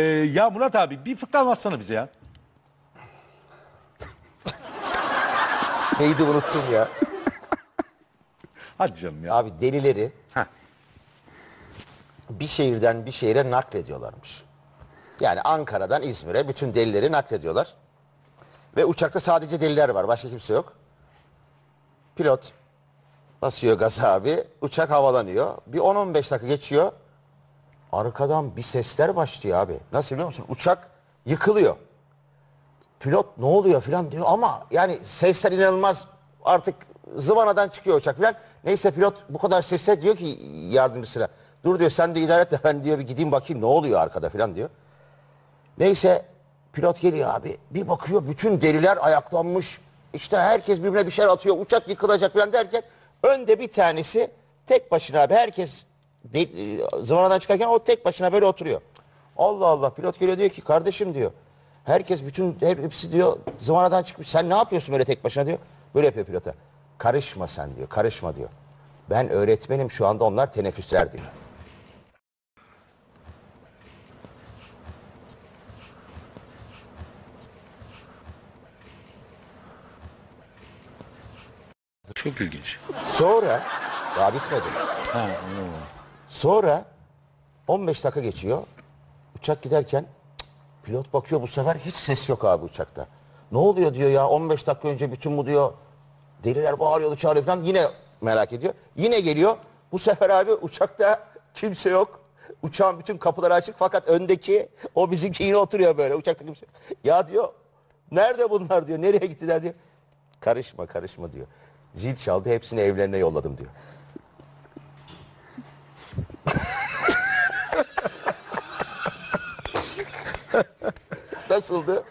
Ee, ya Murat abi bir fıkra anlatsana bize ya. Neydi unuttum ya. Hadi canım ya. Abi delileri Heh. bir şehirden bir şehire naklediyorlarmış. Yani Ankara'dan İzmir'e bütün delileri naklediyorlar. Ve uçakta sadece deliler var. Başka kimse yok. Pilot basıyor gaz abi. Uçak havalanıyor. Bir 10-15 dakika geçiyor. Arkadan bir sesler başlıyor abi. Nasıl biliyor musun? Uçak yıkılıyor. Pilot ne oluyor filan diyor ama yani sesler inanılmaz artık zıvanadan çıkıyor uçak filan. Neyse pilot bu kadar sesle diyor ki yardımcısına dur diyor sen de idare et de ben diyor bir gideyim bakayım ne oluyor arkada filan diyor. Neyse pilot geliyor abi bir bakıyor bütün deriler ayaklanmış işte herkes birbirine bir şeyler atıyor uçak yıkılacak filan derken önde bir tanesi tek başına abi herkes de, e, zıvanadan çıkarken o tek başına böyle oturuyor. Allah Allah pilot geliyor diyor ki kardeşim diyor herkes bütün hep- hepsi diyor zıvanadan çıkmış sen ne yapıyorsun böyle tek başına diyor. Böyle yapıyor pilota. Karışma sen diyor karışma diyor. Ben öğretmenim şu anda onlar teneffüsler diyor. Çok ilginç. Sonra daha bitmedi. Sonra 15 dakika geçiyor. Uçak giderken pilot bakıyor bu sefer hiç ses yok abi uçakta. Ne oluyor diyor ya 15 dakika önce bütün bu diyor deliler bağırıyordu çağırıyor falan yine merak ediyor. Yine geliyor. Bu sefer abi uçakta kimse yok. Uçağın bütün kapıları açık fakat öndeki o bizimki yine oturuyor böyle uçakta kimse yok. Ya diyor nerede bunlar diyor nereye gittiler diyor. Karışma karışma diyor. Zil çaldı hepsini evlerine yolladım diyor. Nasıldı?